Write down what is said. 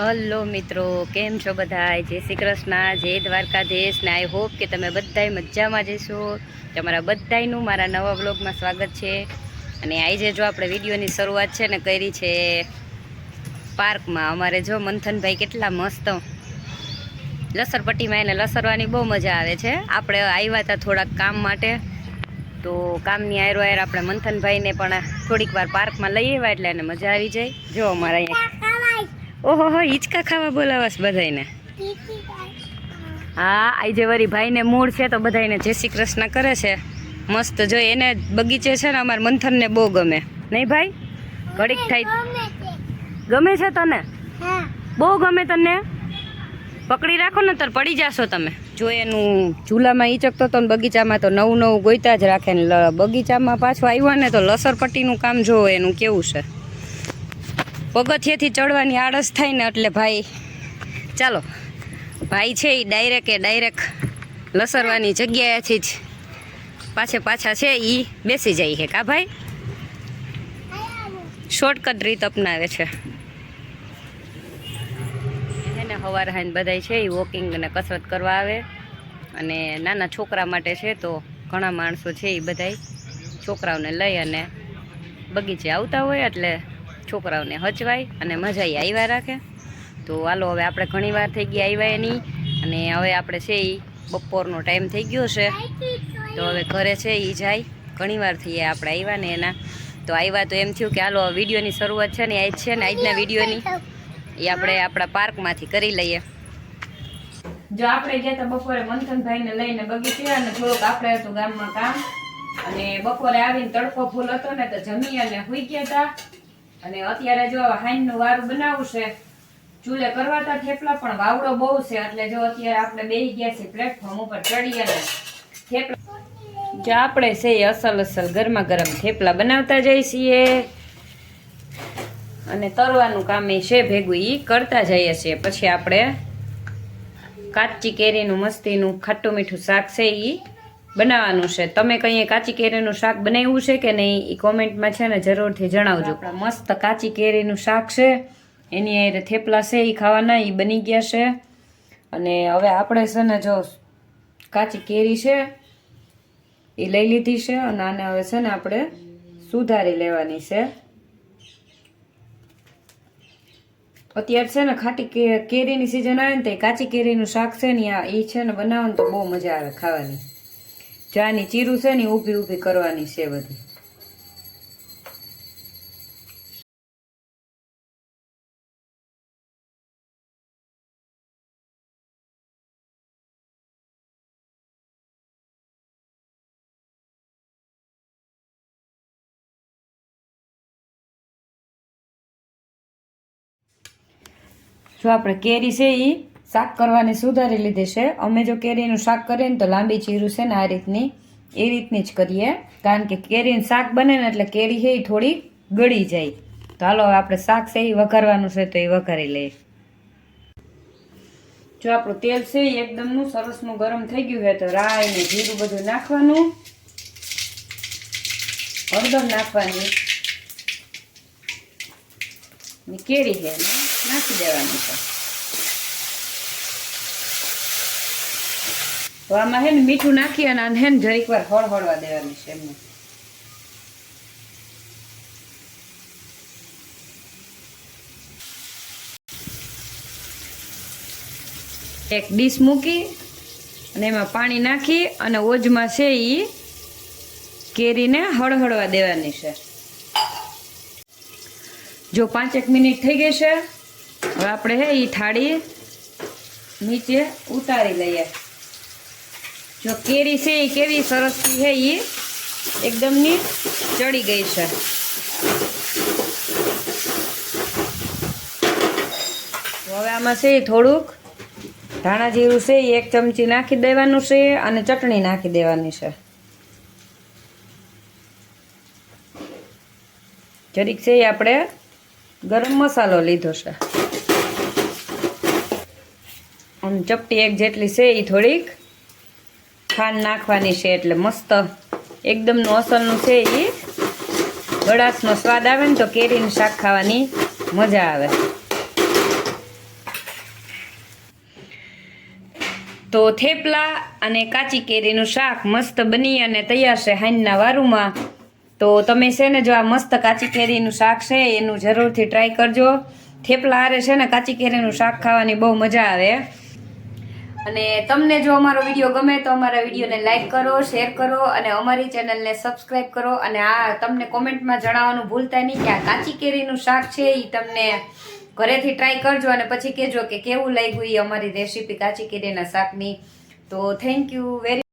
Hello મિત્રો, કેમ છો બધા? જય શ્રી કૃષ્ણ, જય દ્વારકાધીશ ને આઈ હોપ કે તમે બધાય મજામાં જશો તમારા બધાયનું મારા નવા બ્લોગમાં સ્વાગત છે. અને આજે જો આપણે વિડીયોની શરૂઆત છે ને કરી છે પાર્કમાં, અમારે જો મંથનભાઈ કેટલા મસ્ત. લસરપટ્ટીમાં એને લસરવાની બહુ મજા આવે છે. આપણે આવ્યા હતા થોડાક કામ માટે. તો કામની આયરો આયર આપણે મંથનભાઈને પણ થોડીક વાર પાર્કમાં લઈ આવ્યા એટલે એને મજા આવી જાય. જો અમારા અહીંયા ઓહો હો હિંચકા ખાવા બોલાવાસ બધાયને. હા આજે વરી ભાઈને મૂળ છે તો બધાયને જય શ્રી કૃષ્ણ કરે છે. મસ્ત જો એને બગીચે છે ને અમારા મંથનને બહુ ગમે. નહીં ભાઈ? ઘડીક થાય. ગમે છે તને? બહુ ગમે તને? પકડી રાખો ને તો પડી જાશો તમે. જો એનું ચૂલામાં ઈચકતો તો ને બગીચામાં તો નવું નવું ગોઈતા જ રાખે ને બગીચામાં પાછું આવ્યા ને તો લસરપટ્ટીનું કામ જોવો એનું કેવું છે? પગથિયેથી ચડવાની આળસ થાય ને એટલે ભાઈ, ચાલો, ભાઈ છે એ ડાયરેક્ટ એ ડાયરેક્ટ લસરવાની જગ્યાએથી જ પાછે પાછા છે એ બેસી જાય છે. કા ભાઈ? શોર્ટકટ રીત અપનાવે છે. એને હવાર હાઈને બધાય છે એ વોકિંગ અને કસરત કરવા આવે. અને નાના છોકરા માટે છે તો ઘણા માણસો છે એ બધાય છોકરાઓને લઈ અને બગીચે આવતા હોય એટલે છોકરાઓને હચવાય અને મજા આવ્યા રાખે. તો હાલો, હવે આપણે ઘણી વાર થઈ ગયા આવ્યા એની. અને હવે આપણે છે એ બપોરનો ટાઈમ થઈ ગયો છે. તો હવે ઘરે છે એ જાય. ઘણી વાર થઈ આપણે આવ્યા ને એના. તો આવ્યા તો એમ થયું કે હાલો વિડીયોની શરૂઆત છે ને, આજ છે ને, આજના વિડીયોની. એ આપણે આપણા પાર્કમાંથી કરી લઈએ. જો આપણે ગયા હતા બપોરે મંથનભાઈને લઈને બગીચે અને થોડુંક આપણે હતું ગામમાં કામ. અને બપોરે આવીને તડકો ફૂલ હતો ને, તો જમી અને હુઈ ગયા હતા અને અત્યારે જો હાઈનનું વારું બનાવવું છે, ચૂલે કરવાતા થેપલા પણ વાવડો બહુ છે, એટલે જો અત્યારે આપણે બેહી ગયા છીએ પ્લેટફોર્મ ઉપર ચડીએ ને, થેપલા જો આપણે છે એ અસલ અસલ ગરમા ગરમ થેપલા બનાવતા જઈએ છીએ. અને તરવાનું કામ એ છે, ભેગું એ કરતા જઈએ છીએ. પછી આપણે કાચી કેરીનું, મસ્તીનું, ખાટું મીઠું શાક છે એ બનાવવાનું છે. તમે કંઈ કાચી કેરીનું શાક બનાવ્યું છે કે નહીં એ કોમેન્ટમાં છે ને જરૂરથી જણાવજો. મસ્ત કાચી કેરીનું શાક છે એની હારે થેપલા છે એ ખાવાના એ બની ગયા છે. અને હવે આપણે છે ને જો કાચી કેરી છે એ લઈ લીધી છે અને આને હવે છે ને આપણે સુધારી લેવાની છે. અત્યારે છે ને ખાટી કે કેરીની સિઝન આવે ને તો એ કાચી કેરીનું શાક છે ને આ એ છે ને બનાવો ને તો બહુ મજા આવે ખાવાની. જાની ચીરું છે ને ઊભી ઊભી કરવાની છે બધી. જો આપણે કેરી છે એ શાક કરવાની સુધારી લીધી છે. અમે જો કેરીનું શાક કરીએ ને તો લાંબી ચીરું છે ને આ રીતની. એ રીતની જ કરીએ. કારણ કે કેરીનું શાક બને ને એટલે કેરી છે એ થોડી ગળી જાય. તો હાલો આપણે શાક છે એ વઘારવાનું છે તો એ વઘારી લઈએ. જો આપણું તેલ છે એ એકદમનું સરસનું ગરમ થઈ ગયું છે, તો રાઈ ને જીરું બધું નાખવાનું. હળદર નાખવાની. કેરી છે નાખી દેવાની છે. તો આમાં હે ને મીઠું નાખી અને આને હે ને જરીક વાર હળહળવા દેવાની છે એમને. એક ડીશ મૂકી અને એમાં પાણી નાખી અને ઓજમાં છે એ કેરીને હળહળવા દેવાની છે. જો પાંચેક મિનિટ થઈ ગઈ છે, હવે આપણે હે એ થાળી નીચે ઉતારી લઈએ. જો કેરી છે એ કેવી સરસ છે એ એકદમની ચડી ગઈ છે. હવે આમાં છે થોડુંક ધાણા જીરું છે એ એક ચમચી નાખી દેવાનું છે અને ચટણી નાખી દેવાની છે. જરીક છે એ આપણે ગરમ મસાલો લીધો છે. અને ચપટી એક જેટલી છે એ થોડીક ખાંડ નાખવાની છે એટલે મસ્ત એકદમનું અસલનું છે એ ગળાશનો સ્વાદ આવે ને તો કેરીનું શાક ખાવાની મજા આવે. તો થેપલા અને કાચી કેરીનું શાક મસ્ત બની અને તૈયાર છે હાંજના વારુમાં. તો તમે છે ને જો આ મસ્ત કાચી કેરીનું શાક છે એનું જરૂરથી ટ્રાય કરજો. થેપલા આરે છે ને કાચી કેરીનું શાક ખાવાની બહુ મજા આવે. અને તમને જો અમારો વીડિયો ગમે તો અમારા વિડીયોને લાઈક કરો શેર કરો અને અમારી ચેનલને સબસ્ક્રાઈબ કરો અને આ તમને કોમેન્ટમાં જણાવવાનું ભૂલતા નહીં કે આ કાચી કેરીનું શાક છે એ તમને ઘરેથી ટ્રાય કરજો અને પછી કહેજો કે કેવું લાગ્યું એ અમારી રેસીપી કાચી કેરીના શાકની. તો થેન્ક યુ વેરી